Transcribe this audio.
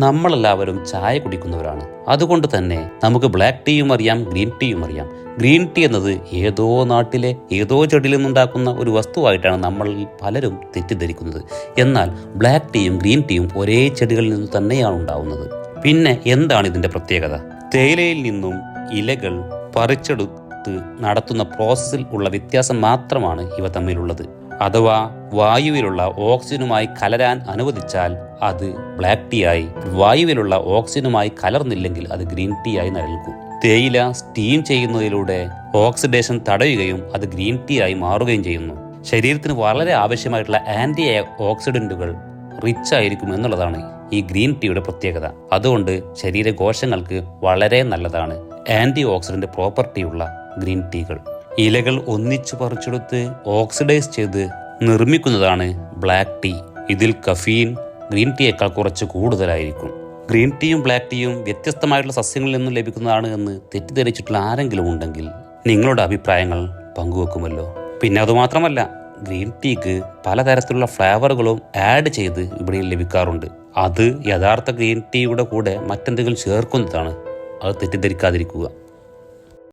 നമ്മളെല്ലാവരും ചായ കുടിക്കുന്നവരാണ്. അതുകൊണ്ട് തന്നെ നമുക്ക് ബ്ലാക്ക് ടീയും അറിയാം ഗ്രീൻ ടീയും അറിയാം. ഗ്രീൻ ടീ എന്നത് ഏതോ നാട്ടിലെ ഏതോ ചെടിയിൽ നിന്നുണ്ടാക്കുന്ന ഒരു വസ്തുവായിട്ടാണ് നമ്മൾ പലരും തെറ്റിദ്ധരിക്കുന്നത്. എന്നാൽ ബ്ലാക്ക് ടീയും ഗ്രീൻ ടീയും ഒരേ ചെടികളിൽ നിന്ന് തന്നെയാണ് ഉണ്ടാവുന്നത്. പിന്നെ എന്താണ് ഇതിന്റെ പ്രത്യേകത? തേയിലയിൽ നിന്നും ഇലകൾ പറിച്ചെടുത്ത് നടത്തുന്ന പ്രോസസ്സിൽ ഉള്ള വ്യത്യാസം മാത്രമാണ് ഇവ തമ്മിലുള്ളത്. അഥവാ വായുവിലുള്ള ഓക്സിജനുമായി കലരാൻ അനുവദിച്ചാൽ അത് ബ്ലാക്ക് ടീ ആയി. വായുവിലുള്ള ഓക്സിജനുമായി കലർന്നില്ലെങ്കിൽ അത് ഗ്രീൻ ടീ ആയി നൽകും തേയില സ്റ്റീം ചെയ്യുന്നതിലൂടെ ഓക്സിഡേഷൻ തടയുകയും അത് ഗ്രീൻ ടീ ആയി മാറുകയും ചെയ്യുന്നു. ശരീരത്തിന് വളരെ ആവശ്യമായിട്ടുള്ള ആന്റി ഓക്സിഡന്റുകൾ റിച്ച് ആയിരിക്കും എന്നുള്ളതാണ് ഈ ഗ്രീൻ ടീയുടെ പ്രത്യേകത. അതുകൊണ്ട് ശരീര കോശങ്ങൾക്ക് വളരെ നല്ലതാണ് ആന്റി ഓക്സിഡന്റ് പ്രോപ്പർട്ടിയുള്ള ഗ്രീൻ ടീകൾ. ഇലകൾ ഒന്നിച്ചു പറിച്ചെടുത്ത് ഓക്സിഡൈസ് ചെയ്ത് നിർമ്മിക്കുന്നതാണ് ബ്ലാക്ക് ടീ. ഇതിൽ കഫീൻ ഗ്രീൻ ടീയേക്കാൾ കുറച്ച് കൂടുതലായിരിക്കും. ഗ്രീൻ ടീയും ബ്ലാക്ക് ടീയും വ്യത്യസ്തമായിട്ടുള്ള സസ്യങ്ങളിൽ നിന്നും ലഭിക്കുന്നതാണ് എന്ന് തെറ്റിദ്ധരിച്ചിട്ടുള്ള ആരെങ്കിലും ഉണ്ടെങ്കിൽ നിങ്ങളുടെ അഭിപ്രായങ്ങൾ പങ്കുവെക്കുമല്ലോ. പിന്നെ അതുമാത്രമല്ല ഗ്രീൻ ടീക്ക് പലതരത്തിലുള്ള ഫ്ലേവറുകളും ആഡ് ചെയ്ത് വിപണിയിൽ ലഭിക്കാറുണ്ട്. അത് യഥാർത്ഥ ഗ്രീൻ ടീയുടെ കൂടെ മറ്റെന്തെങ്കിലും ചേർക്കുന്നതാണ്. അത് തെറ്റിദ്ധരിക്കാതിരിക്കുക.